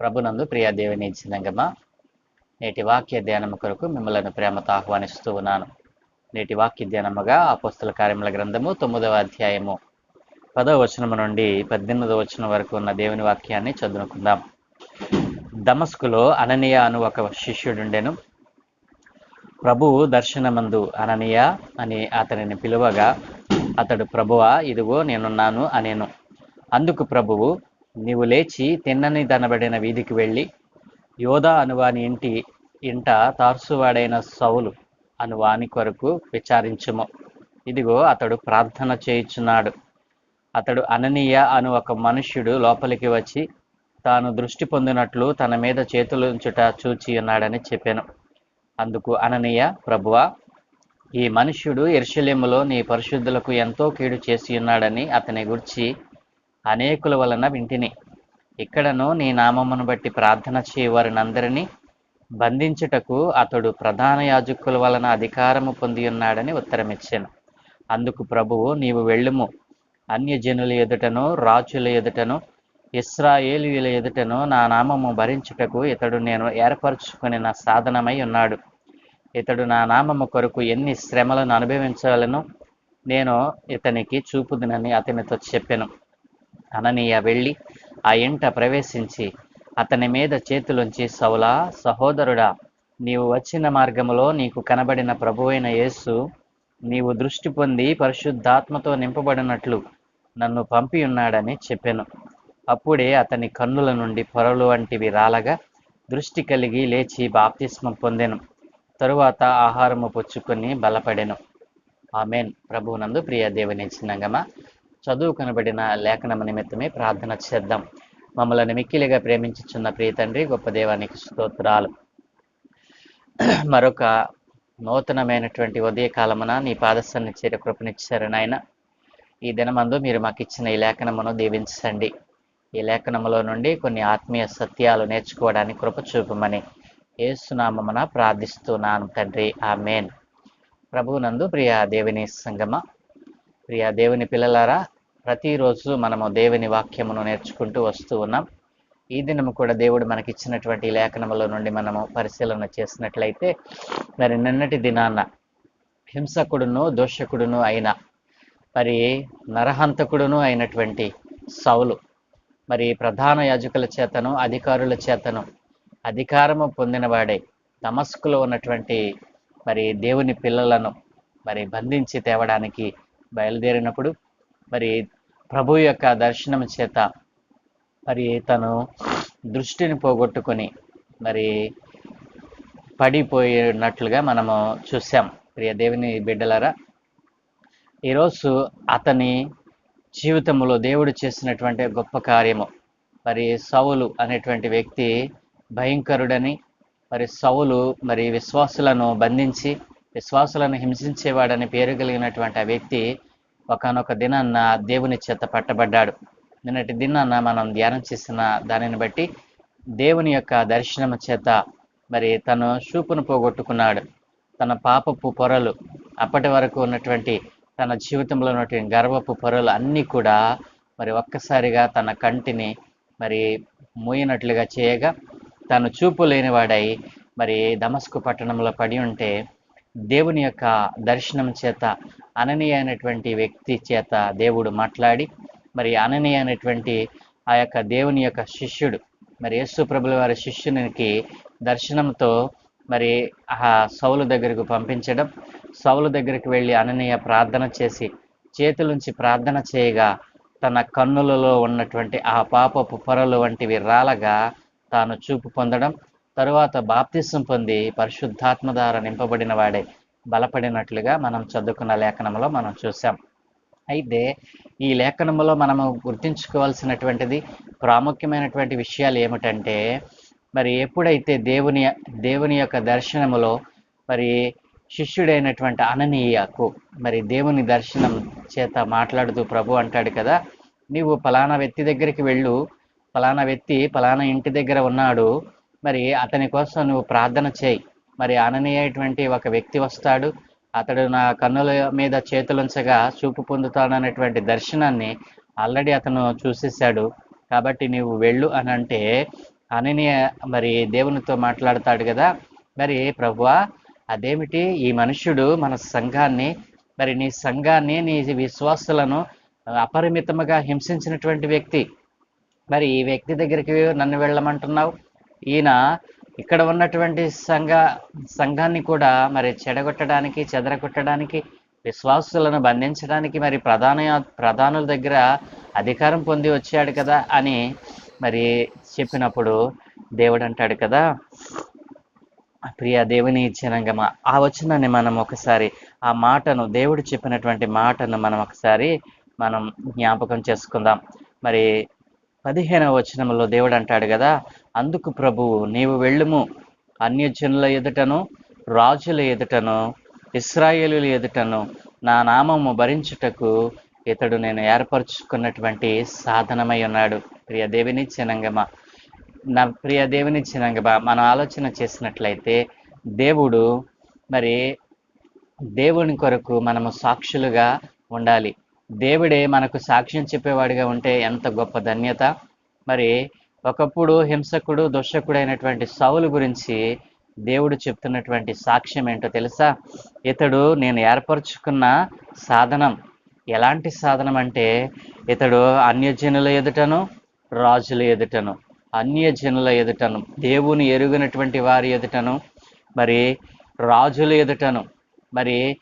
ప్రభునందు ప్రియ దేవుని చిన్నంగమ్మ నేటి వాక్య ధ్యానము కొరకు మిమ్మల్ని ప్రేమతో ఆహ్వానిస్తూ ఉన్నాను. నేటి వాక్య ధ్యానముగా అపోస్తుల కార్యముల గ్రంథము తొమ్మిదవ అధ్యాయము. పదవ వచనము నుండి పద్దెనిమిదవ వచనం వరకు ఉన్న దేవుని వాక్యాన్ని చదువుకుందాం దమస్కులో అననీయ అను ఒక శిష్యుడుండెను. ప్రభువు దర్శనమందు అననీయ అని అతనిని పిలువగా అతడు ప్రభువా ఇదిగో నేనున్నాను అనేను. అందుకు ప్రభువు నీవు లేచి తిన్నని దనబడిన వీధికి వెళ్ళి యోధా అనువాని ఇంటి ఇంట తార్సువాడైన సౌలు అనువాని కొరకు విచారించుము. ఇదిగో అతడు ప్రార్థన చేయుచున్నాడు. అతడు అననీయ అను ఒక మనుష్యుడు లోపలికి వచ్చి తాను దృష్టి పొందినట్లు తన మీద చేతులుంచుట చూచి ఉన్నాడని చెప్పాను. అందుకు అననీయ ప్రభువా ఈ మనుష్యుడు ఎర్షలేములో నీ పరిశుద్ధులకు ఎంతో కీడు చేసి ఉన్నాడని అతని గురించి అనేకుల వలన వింటిని. ఇక్కడను నీ నామమును బట్టి ప్రార్థన చేయవారినందరినీ బంధించుటకు అతడు ప్రధాన యాజకుల వలన అధికారము పొంది ఉన్నాడని ఉత్తరమిచ్చాను. అందుకు ప్రభువు నీవు వెళ్ళుము. అన్యజనుల ఎదుటను రాజుల ఎదుటను ఇస్రాయేలుల ఎదుటను నా నామము భరించుటకు ఇతడు నేను ఏర్పరచుకుని నా సాధనమై ఉన్నాడు. ఇతడు నా నామము కొరకు ఎన్ని శ్రమలను అనుభవించాలను నేను ఇతనికి చూపుదునని అతనితో చెప్పాను. అననీయ వెళ్ళి ఆ ఇంట ప్రవేశించి అతని మీద చేతులుంచి సౌలా సహోదరుడా నీవు వచ్చిన మార్గములో నీకు కనబడిన ప్రభువైన యేసు నీవు దృష్టి పొంది పరిశుద్ధాత్మతో నింపబడినట్లు నన్ను పంపి ఉన్నాడని చెప్పాను. అప్పుడే అతని కన్నుల నుండి పొరలు వంటివి రాలగా దృష్టి కలిగి లేచి బాప్తిస్మం పొందెను. తరువాత ఆహారము పుచ్చుకొని బలపడెను. ఆమెన్. ప్రభువునందు ప్రియ దేవుని చిన్నంగమా. చదువు కనబడిన లేఖనము నిమిత్తమే ప్రార్థన చేద్దాం. మమ్మల్ని మిక్కిలిగా ప్రేమించుచున్న ప్రియ తండ్రి గొప్ప దేవానికి స్తోత్రాలు. మరొక నూతనమైనటువంటి ఉదయకాలమున నీ పాదస్సాన్ని చేర కృపనిచ్చారు నాయన. ఈ దినమందు మీరు మాకు ఇచ్చిన ఈ లేఖనమును దీవించండి. ఈ లేఖనములో నుండి కొన్ని ఆత్మీయ సత్యాలు నేర్చుకోవడానికి కృప చూపమని ఏసునామమున ప్రార్థిస్తున్నాను తండ్రి. ఆ మేన్ ప్రభువునందు ప్రియ దేవుని సంగమ. ప్రియ దేవుని పిల్లలారా ప్రతిరోజు మనము దేవుని వాక్యమును నేర్చుకుంటూ వస్తూ ఉన్నాం. ఈ దినము కూడా దేవుడు మనకి ఇచ్చినటువంటి లేఖనముల నుండి మనము పరిశీలన చేసినట్లయితే మరి నిన్నటి దినాన హింసకుడును దోషకుడును అయిన మరి నరహంతకుడును అయినటువంటి సౌలు మరి ప్రధాన యాజకుల చేతను అధికారుల చేతను అధికారము పొందినవాడే తమస్కులో ఉన్నటువంటి మరి దేవుని పిల్లలను మరి బంధించి తేవడానికి బయలుదేరినప్పుడు మరి ప్రభు యొక్క దర్శనం చేత మరి తను దృష్టిని పోగొట్టుకొని మరి పడిపోయినట్లుగా మనము చూసాం. ప్రియ దేవుని బిడ్డలారా ఈరోజు అతని జీవితంలో దేవుడు చేసినటువంటి గొప్ప కార్యము. మరి సౌలు అనేటువంటి వ్యక్తి భయంకరుడని మరి సౌలు మరి విశ్వాసులను బంధించి విశ్వాసులను హింసించేవాడని పేరు కలిగినటువంటి ఆ వ్యక్తి ఒకనొక దినాన్న దేవుని చేత పట్టబడ్డాడు. నిన్నటి దినాన్న మనం ధ్యానం చేసిన దానిని బట్టి దేవుని యొక్క దర్శనం చేత మరి తను చూపును పోగొట్టుకున్నాడు. తన పాపపు పొరలు అప్పటి వరకు ఉన్నటువంటి తన జీవితంలో ఉన్నటువంటి గర్వపు పొరలు అన్నీ కూడా మరి ఒక్కసారిగా తన కంటిని మరి మూయినట్లుగా చేయగా తను చూపు లేనివాడై మరి దమస్కు పట్టణంలో పడి ఉంటే దేవుని యొక్క దర్శనం చేత అననీయ అయినటువంటి వ్యక్తి చేత దేవుడు మాట్లాడి మరి అననీయ అనేటువంటి ఆ యొక్క దేవుని యొక్క శిష్యుడు మరి యేసు ప్రభుల వారి శిష్యునికి దర్శనంతో మరి ఆ సౌలు దగ్గరకు పంపించడం సౌలు దగ్గరికి వెళ్ళి అననీయ ప్రార్థన చేసి చేతులుంచి ప్రార్థన చేయగా తన కన్నులలో ఉన్నటువంటి ఆ పాపపు పొరలు వంటివి రాలగా తాను చూపు పొందడం తరువాత బాప్తిసం పొంది పరిశుద్ధాత్మ ద్వారా నింపబడిన వాడే బలపడినట్లుగా మనం చదువుకున్న లేఖనంలో మనం చూసాం అయితే ఈ లేఖనంలో మనము గుర్తించుకోవాల్సినటువంటిది ప్రాముఖ్యమైనటువంటి విషయాలు ఏమిటంటే మరి ఎప్పుడైతే దేవుని దేవుని యొక్క దర్శనములో మరి శిష్యుడైనటువంటి అననీయకు మరి దేవుని దర్శనం చేత మాట్లాడుతూ ప్రభు అంటాడు కదా నీవు ఫలానా వ్యక్తి దగ్గరికి వెళ్ళు ఫలానా వ్యక్తి ఫలానా ఇంటి దగ్గర ఉన్నాడు మరి అతని కోసం నువ్వు ప్రార్థన చేయి. మరి అననీయటువంటి ఒక వ్యక్తి వస్తాడు. అతడు నా కన్నుల మీద చేతులుంచగా చూపు పొందుతాడనేటువంటి దర్శనాన్ని ఆల్రెడీ అతను చూసేశాడు. కాబట్టి నీవు వెళ్ళు అని అంటే అననీయ మరి దేవునితో మాట్లాడతాడు కదా. మరి ప్రభువా అదేమిటి ఈ మనుష్యుడు మన సంఘాన్ని మరి నీ సంఘాన్ని నీ విశ్వాసులను అపరిమితముగా హింసించినటువంటి వ్యక్తి? మరి ఈ వ్యక్తి దగ్గరికి నన్ను వెళ్ళమంటున్నావు? ఈయన ఇక్కడ ఉన్నటువంటి సంఘ సంఘాన్ని కూడా మరి చెడగొట్టడానికి చెదరగొట్టడానికి విశ్వాసులను బంధించడానికి మరి ప్రధాన ప్రధానుల దగ్గర అధికారం పొంది వచ్చాడు కదా అని మరి చెప్పినప్పుడు దేవుడు అంటాడు కదా ప్రియ దేవుని జనంగమ ఆ వచనాన్ని మనం ఒకసారి ఆ మాటను దేవుడు చెప్పినటువంటి మాటను మనం ఒకసారి మనం జ్ఞాపకం చేసుకుందాం. మరి పదిహేనవ వచనంలో దేవుడు అంటాడు కదా అందుకు ప్రభువు నీవు వెళ్ళుము. అన్యజనుల ఎదుటను రాజుల ఎదుటను ఇస్రాయేలుల ఎదుటను నా నామము భరించుటకు ఇతడు నేను ఏర్పరచుకున్నటువంటి సాధనమై ఉన్నాడు. ప్రియ దేవిని చినంగమ నా ప్రియ దేవుని చినంగమ మనం ఆలోచన చేసినట్లయితే దేవుడు మరి దేవుని కొరకు మనము సాక్షులుగా ఉండాలి. దేవుడే మనకు సాక్ష్యం చెప్పేవాడిగా ఉంటే ఎంత గొప్ప ధన్యత. మరి ఒకప్పుడు హింసకుడు దుషకుడు సౌలు గురించి దేవుడు చెప్తున్నటువంటి సాక్ష్యం ఏంటో తెలుసా? ఇతడు నేను ఏర్పరచుకున్న సాధనం. ఎలాంటి సాధనం అంటే ఇతడు అన్యజనుల ఎదుటను రాజుల ఎదుటను. అన్యజనుల ఎదుటను. దేవుని ఎరుగినటువంటి వారి ఎదుటను. మరి రాజుల ఎదుటను. మరి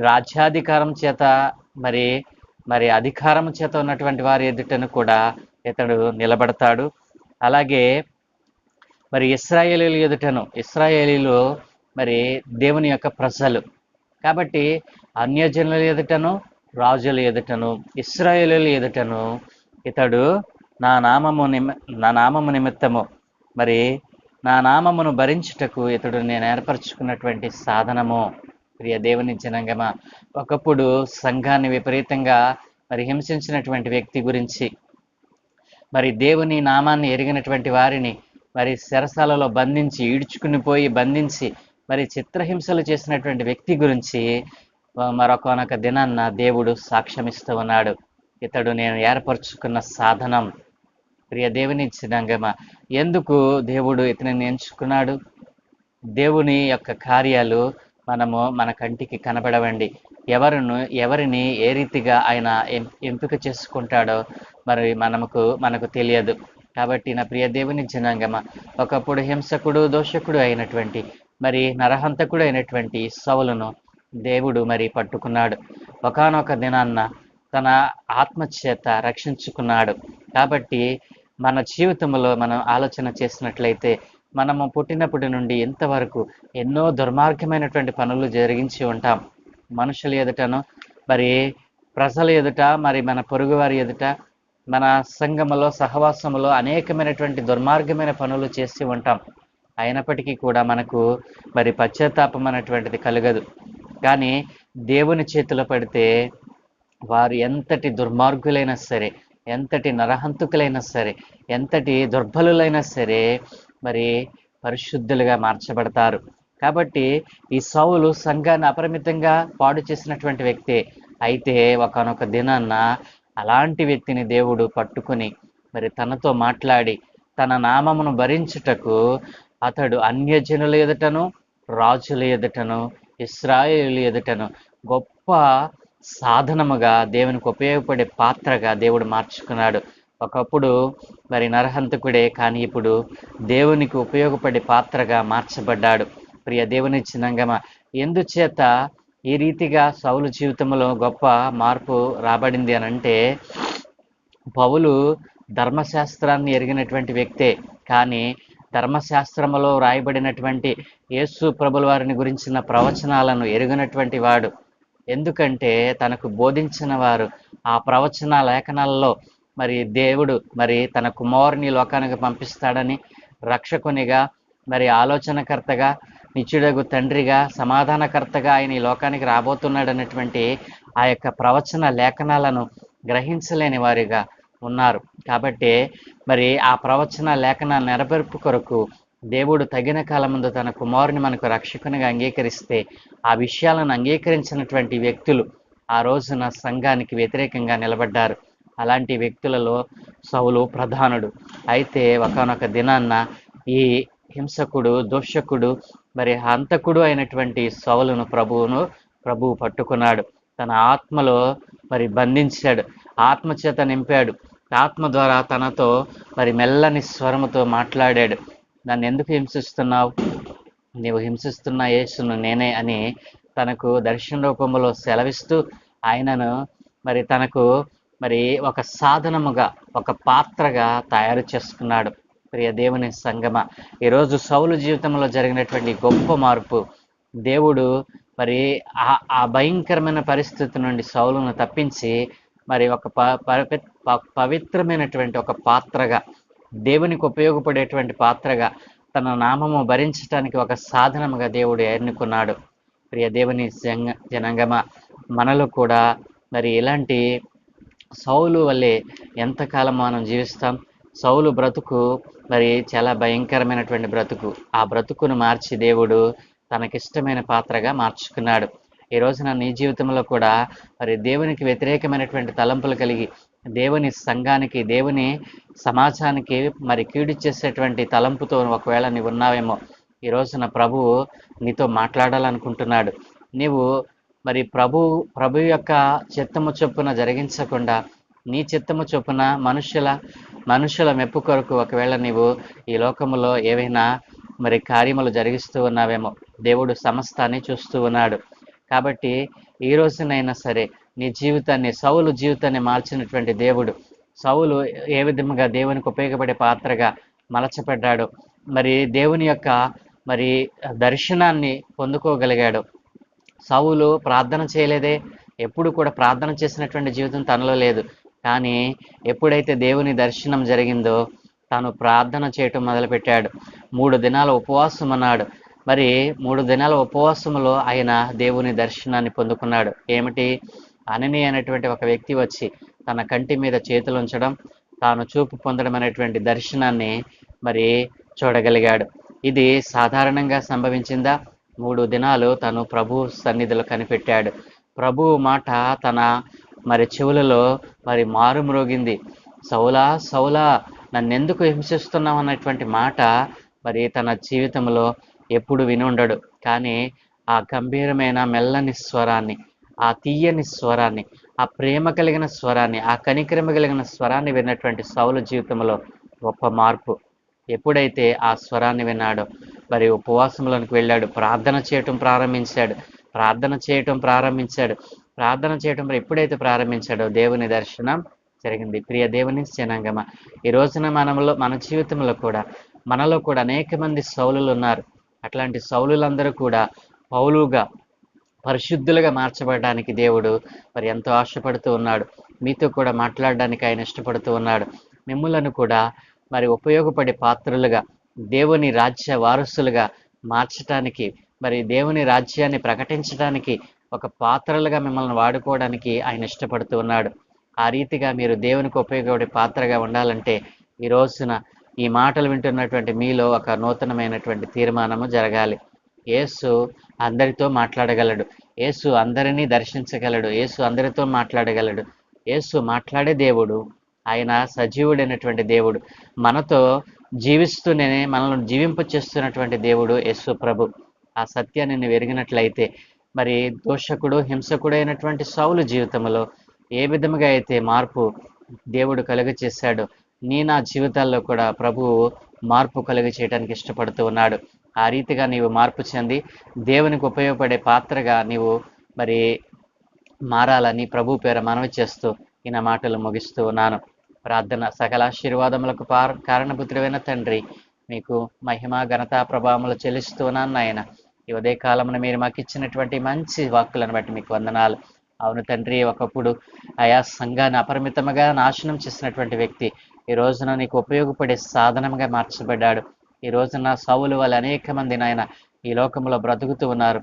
రాజ్యాధికారం చేత మరి మరి అధికారం చేత ఉన్నటువంటి వారి ఎదుటను కూడా ఇతడు నిలబడతాడు. అలాగే మరి ఇస్రాయేలీలు ఎదుటను ఇస్రాయేలీలు మరి దేవుని యొక్క ప్రజలు. కాబట్టి అన్యజనుల ఎదుటను రాజుల ఎదుటను ఇస్రాయేలీల ఎదుటను ఇతడు నా నామము నిమ నా నామము నిమిత్తము మరి నా నామమును భరించుటకు ఇతడు నేను ఏర్పరచుకున్నటువంటి సాధనము. ప్రియ దేవుని జనంగమ ఒకప్పుడు సంఘాన్ని విపరీతంగా మరి హింసించినటువంటి వ్యక్తి గురించి మరి దేవుని నామాన్ని ఎరిగినటువంటి వారిని మరి శరసాలలో బంధించి ఈడ్చుకుని పోయి బంధించి మరి చిత్రహింసలు చేసినటువంటి వ్యక్తి గురించి మరొకనొక దినాన్న దేవుడు సాక్ష్యమిస్తూ ఉన్నాడు. ఇతడు నేను ఏర్పరచుకున్న సాధనం. ప్రియ దేవుని చిన్నంగమ ఎందుకు దేవుడు ఇతనిని ఎంచుకున్నాడు? దేవుని యొక్క కార్యాలు మనము మన కంటికి కనబడవండి. ఎవరును ఎవరిని ఏ రీతిగా ఆయన ఎం- ఎంపిక చేసుకుంటాడో మరి మనకు మనకు తెలియదు. కాబట్టి నా ప్రియ దేవుని జనాంగమ ఒకప్పుడు హింసకుడు దోషకుడు అయినటువంటి మరి నరహంతకుడు అయినటువంటి సవులను దేవుడు మరి పట్టుకున్నాడు. ఒకనొక దినాన్న తన ఆత్మచేత రక్షించుకున్నాడు. కాబట్టి మన జీవితంలో మనం ఆలోచన చేసినట్లయితే మనము పుట్టినప్పటి నుండి ఇంతవరకు ఎన్నో దుర్మార్గమైనటువంటి పనులు జరిగించి ఉంటాం. మనుషుల ఎదుటను మరి ప్రజల ఎదుట మరి మన పొరుగువారి ఎదుట మన సంఘములో సహవాసములో అనేకమైనటువంటి దుర్మార్గమైన పనులు చేసి ఉంటాం. అయినప్పటికీ కూడా మనకు మరి పశ్చాత్తాపం అనేటువంటిది కలగదు. కానీ దేవుని చేతిలో పడితే వారు ఎంతటి దుర్మార్గులైనా సరే ఎంతటి నరహంతుకులైనా సరే ఎంతటి దుర్బలులైనా సరే మరి పరిశుద్ధులుగా మార్చబడతారు. కాబట్టి ఈ సౌలు సంఘాన్ని అపరిమితంగా పాడు చేసినటువంటి వ్యక్తే. అయితే ఒకనొక దినాన్న అలాంటి వ్యక్తిని దేవుడు పట్టుకుని మరి తనతో మాట్లాడి తన నామమును భరించుటకు అతడు అన్యజనుల ఎదుటను రాజుల ఎదుటను ఇస్రాయేలు ఎదుటను గొప్ప సాధనముగా దేవునికి ఉపయోగపడే పాత్రగా దేవుడు మార్చుకున్నాడు. ఒకప్పుడు మరి నరహంతకుడే కానీ ఇప్పుడు దేవునికి ఉపయోగపడే పాత్రగా మార్చబడ్డాడు. ప్రియ దేవుని చిన్నంగమ ఎందుచేత ఈ రీతిగా సౌలు జీవితంలో గొప్ప మార్పు రాబడింది అని అంటే పౌలు ధర్మశాస్త్రాన్ని ఎరిగినటువంటి వ్యక్తే కానీ ధర్మశాస్త్రములో రాయబడినటువంటి యేసు ప్రభుల వారిని గురించిన ప్రవచనాలను ఎరిగినటువంటి వాడు. ఎందుకంటే తనకు బోధించిన వారు ఆ ప్రవచన లేఖనాలలో మరి దేవుడు మరి తన కుమారుని లోకానికి పంపిస్తాడని రక్షకునిగా మరి ఆలోచనకర్తగా నిత్యుడగు తండ్రిగా సమాధానకర్తగా ఆయన ఈ లోకానికి రాబోతున్నాడు అనేటువంటి ఆ యొక్క ప్రవచన లేఖనాలను గ్రహించలేని వారిగా ఉన్నారు. కాబట్టి మరి ఆ ప్రవచన లేఖన నెరవేర్పు కొరకు దేవుడు తగిన కాలమందు తన కుమారుని మనకు రక్షకునిగా అంగీకరిస్తే ఆ విషయాలను అంగీకరించినటువంటి వ్యక్తులు ఆ రోజున సంఘానికి వ్యతిరేకంగా నిలబడ్డారు. అలాంటి వ్యక్తులలో సౌలు ప్రధానుడు. అయితే ఒకనొక దినాన్న ఈ హింసకుడు దోషకుడు మరి హంతకుడు అయినటువంటి సౌలును ప్రభువును ప్రభువు పట్టుకున్నాడు. తన ఆత్మలో మరి బంధించాడు. ఆత్మ చేత నింపాడు. ఆత్మ ద్వారా తనతో మరి మెల్లని స్వరముతో మాట్లాడాడు. నన్ను ఎందుకు హింసిస్తున్నావు? నీవు హింసిస్తున్న యేసును నేనే అని తనకు దర్శన రూపంలో సెలవిస్తూ ఆయనను మరి తనకు మరి ఒక సాధనముగా ఒక పాత్రగా తయారు చేసుకున్నాడు. ప్రియ దేవుని సంగమ ఈరోజు సౌలు జీవితంలో జరిగినటువంటి గొప్ప మార్పు. దేవుడు మరి ఆ ఆ భయంకరమైన పరిస్థితి నుండి సౌలును తప్పించి మరి ఒక ప ప- పవిత్రమైనటువంటి ఒక పాత్రగా దేవునికి ఉపయోగపడేటువంటి పాత్రగా తన నామము భరించటానికి ఒక సాధనముగా దేవుడు ఎన్నుకున్నాడు. ప్రియ దేవుని జంగ జనంగమ మనలో కూడా మరి ఇలాంటి సౌలు వల్లే ఎంతకాలం మనం జీవిస్తాం? సౌలు బ్రతుకు మరి చాలా భయంకరమైనటువంటి బ్రతుకు. ఆ బ్రతుకును మార్చి దేవుడు తనకిష్టమైన పాత్రగా మార్చుకున్నాడు. ఈ రోజున నీ జీవితంలో కూడా మరి దేవునికి వ్యతిరేకమైనటువంటి తలంపులు కలిగి దేవుని సంఘానికి దేవుని సమాజానికి మరి కీడు చేసేటువంటి తలంపుతో ఒకవేళ నీవు ఉన్నావేమో ఈ రోజున ప్రభువు నీతో మాట్లాడాలనుకుంటున్నాడు. నీవు మరి ప్రభు ప్రభు యొక్క చిత్తము చొప్పున జరిగించకుండా నీ చిత్తము చొప్పున మనుషుల మనుషుల మెప్పు కొరకు ఒకవేళ నీవు ఈ లోకములో ఏవైనా మరి కార్యములు జరిగిస్తూ ఉన్నావేమో దేవుడు సమస్తాన్ని చూస్తూ ఉన్నాడు. కాబట్టి ఈ రోజునైనా సరే నీ జీవితాన్ని సౌలు జీవితాన్ని మార్చినటువంటి దేవుడు సౌలు ఏ విధముగా దేవునికి ఉపయోగపడే పాత్రగా మలచబడ్డాడు మరి దేవుని యొక్క మరి దర్శనాన్ని పొందుకోగలిగాడు. సౌలు ప్రార్థన చేయలేదే ఎప్పుడు కూడా ప్రార్థన చేసినటువంటి జీవితం తనలో లేదు. కానీ ఎప్పుడైతే దేవుని దర్శనం జరిగిందో తాను ప్రార్థన చేయటం మొదలుపెట్టాడు. మూడు దినాల ఉపవాసం అన్నాడు. మరి మూడు దినాల ఉపవాసములో ఆయన దేవుని దర్శనాన్ని పొందుకున్నాడు. ఏమిటి? అనని అనేటువంటి ఒక వ్యక్తి వచ్చి తన కంటి మీద చేతులు ఉంచడం తాను చూపు పొందడం అనేటువంటి దర్శనాన్ని మరి చూడగలిగాడు. ఇది సాధారణంగా సంభవించిందా? మూడు దినాలు తను ప్రభు సన్నిధిలో కనిపెట్టాడు. ప్రభు మాట తన మరి చెవులలో మరి మారు మ్రోగింది. సౌలా సౌలా నన్నెందుకు హింసిస్తున్నావు? అన్నటువంటి మాట మరి తన జీవితంలో ఎప్పుడు విని ఉండడు. కానీ ఆ గంభీరమైన మెల్లని స్వరాన్ని ఆ తీయని స్వరాన్ని ఆ ప్రేమ కలిగిన స్వరాన్ని ఆ కనికరమ కలిగిన స్వరాన్ని విన్నటువంటి సౌల జీవితంలో గొప్ప మార్పు. ఎప్పుడైతే ఆ స్వరాన్ని విన్నాడో మరి ఉపవాసంలోనికి వెళ్ళాడు. ప్రార్థన చేయటం ప్రారంభించాడు. ప్రార్థన చేయటం ప్రారంభించాడు. ప్రార్థన చేయటం ఎప్పుడైతే ప్రారంభించాడో దేవుని దర్శనం జరిగింది. ప్రియ దేవుని జనాంగమ ఈ రోజున మనలో మన జీవితంలో కూడా మనలో కూడా అనేక మంది సౌలులు ఉన్నారు. అట్లాంటి సౌలులందరూ కూడా పౌలుగా పరిశుద్ధులుగా మార్చబడడానికి దేవుడు మరి ఎంతో ఆశపడుతూ ఉన్నాడు. మీతో కూడా మాట్లాడడానికి ఆయన ఇష్టపడుతూ ఉన్నాడు. మిమ్మలను కూడా మరి ఉపయోగపడే పాత్రలుగా దేవుని రాజ్య వారసులుగా మార్చటానికి మరి దేవుని రాజ్యాన్ని ప్రకటించడానికి ఒక పాత్రలుగా మిమ్మల్ని వాడుకోవడానికి ఆయన ఇష్టపడుతూ ఉన్నాడు. ఆ రీతిగా మీరు దేవునికి ఉపయోగపడే పాత్రగా ఉండాలంటే ఈ రోజున ఈ మాటలు వింటున్నటువంటి మీలో ఒక నూతనమైనటువంటి తీర్మానము జరగాలి. యేసు అందరితో మాట్లాడగలడు. యేసు అందరినీ దర్శించగలడు. యేసు అందరితో మాట్లాడగలడు. యేసు మాట్లాడే దేవుడు ఆయన సజీవుడైనటువంటి దేవుడు. మనతో జీవిస్తూనే మనల్ని జీవింప చేస్తున్నటువంటి దేవుడు యేసు ప్రభు. ఆ సత్యాన్ని నువ్వు ఎరిగినట్లయితే మరి దోషకుడు హింసకుడు అయినటువంటి సౌలు జీవితంలో ఏ విధముగా అయితే మార్పు దేవుడు కలుగ చేశాడో నీ నా జీవితాల్లో కూడా ప్రభువు మార్పు కలుగ చేయడానికి ఇష్టపడుతూ ఉన్నాడు. ఆ రీతిగా నీవు మార్పు చెంది దేవునికి ఉపయోగపడే పాత్రగా నీవు మరి మారాలని ప్రభు పేర మనవి చేస్తూ ఈయన మాటలు ముగిస్తూ ఉన్నాను. ప్రార్థన సకల ఆశీర్వాదములకు పార కారణపుత్రుడైన తండ్రి మీకు మహిమ ఘనత ప్రభావములు చెల్లిస్తున్నాను నాయన. ఈ ఉదయ కాలమున మీరు మాకు ఇచ్చినటువంటి మంచి వాక్కులను బట్టి మీకు వందనాలు. అవును తండ్రి ఒకప్పుడు ఆయా సంఘాన్ని అపరిమితముగా నాశనం చేసినటువంటి వ్యక్తి ఈ రోజున నీకు ఉపయోగపడే సాధనంగా మార్చబడ్డాడు. ఈ రోజున సౌలు వాళ్ళు అనేక మంది నాయన ఈ లోకంలో బ్రతుకుతూ ఉన్నారు.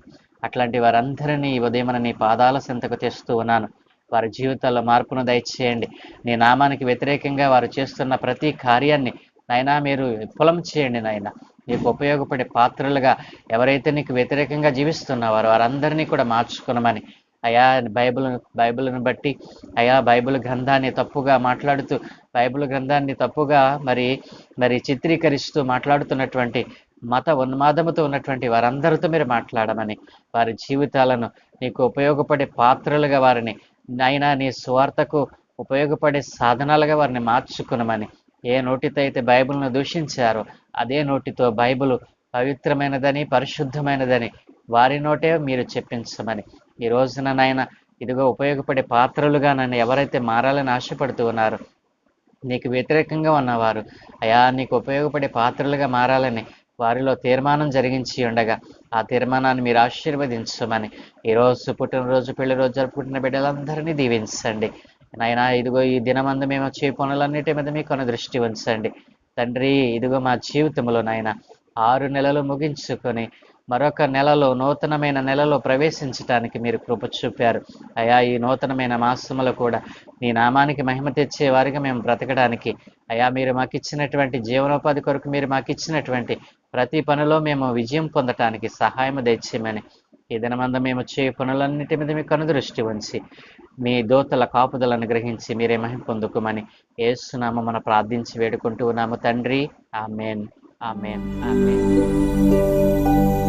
అట్లాంటి వారందరినీ ఈ నీ పాదాల సింతకు తెస్తూ ఉన్నాను. వారి జీవితాల్లో మార్పును దయచేయండి. నీ నామానికి వ్యతిరేకంగా వారు చేస్తున్న ప్రతి కార్యాన్ని నైనా మీరు విఫలం చేయండి నాయన నీకు ఉపయోగపడే పాత్రలుగా ఎవరైతే నీకు వ్యతిరేకంగా జీవిస్తున్నారో వారందరినీ కూడా మార్చుకునమని అయా బైబిల్ బైబిల్ను బట్టి అయా బైబిల్ గ్రంథాన్ని తప్పుగా మాట్లాడుతూ బైబిల్ గ్రంథాన్ని తప్పుగా మరి మరి చిత్రీకరిస్తూ మాట్లాడుతున్నటువంటి మత ఉన్మాదముతో ఉన్నటువంటి వారందరితో మీరు మాట్లాడమని వారి జీవితాలను నీకు ఉపయోగపడే పాత్రలుగా వారిని నైనా నీ స్వార్థకు ఉపయోగపడే సాధనాలుగా వారిని మార్చుకునమని. ఏ నోటితో అయితే బైబిల్ను దూషించారో అదే నోటితో బైబిల్ పవిత్రమైనదని పరిశుద్ధమైనదని వారి నోటే మీరు చెప్పించమని. ఈ రోజున నాయన ఇదిగో ఉపయోగపడే పాత్రలుగా నన్ను ఎవరైతే మారాలని ఆశపడుతూ ఉన్నారో నీకు వ్యతిరేకంగా ఉన్నవారు అయా నీకు ఉపయోగపడే పాత్రలుగా మారాలని వారిలో తీర్మానం జరిగించి ఉండగా ఆ తీర్మానాన్ని మీరు ఆశీర్వదించమని ఈరోజు పుట్టినరోజు పెళ్ళి రోజు జరుపుకుంటున్న బిడ్డలందరినీ దీవించండి. నాయనా ఇదిగో ఈ దినమందు మేము వచ్చే పనులన్నిటి మీద మీ కొన దృష్టి ఉంచండి. తండ్రి ఇదిగో మా జీవితంలో నాయన ఆరు నెలలు ముగించుకొని మరొక నెలలో నూతనమైన నెలలో ప్రవేశించటానికి మీరు కృప చూపారు. అయా ఈ నూతనమైన మాసములో కూడా మీ నామానికి మహిమ తెచ్చే వారిగా మేము బ్రతకడానికి అయా మీరు మాకు ఇచ్చినటువంటి జీవనోపాధి కొరకు మీరు మాకు ఇచ్చినటువంటి ప్రతి పనిలో మేము విజయం పొందటానికి సహాయం తెచ్చేయమని ఈ దినమంద మేము చేయ పనులన్నిటి మీద మీ కనుదృష్టి ఉంచి మీ దోతల కాపుదలను గ్రహించి మీరే మహిమ పొందుకోమని ఏసునామ మన ప్రార్థించి వేడుకుంటూ ఉన్నాము తండ్రి. ఆమెన్. ఆమెన్. ఆమెన్.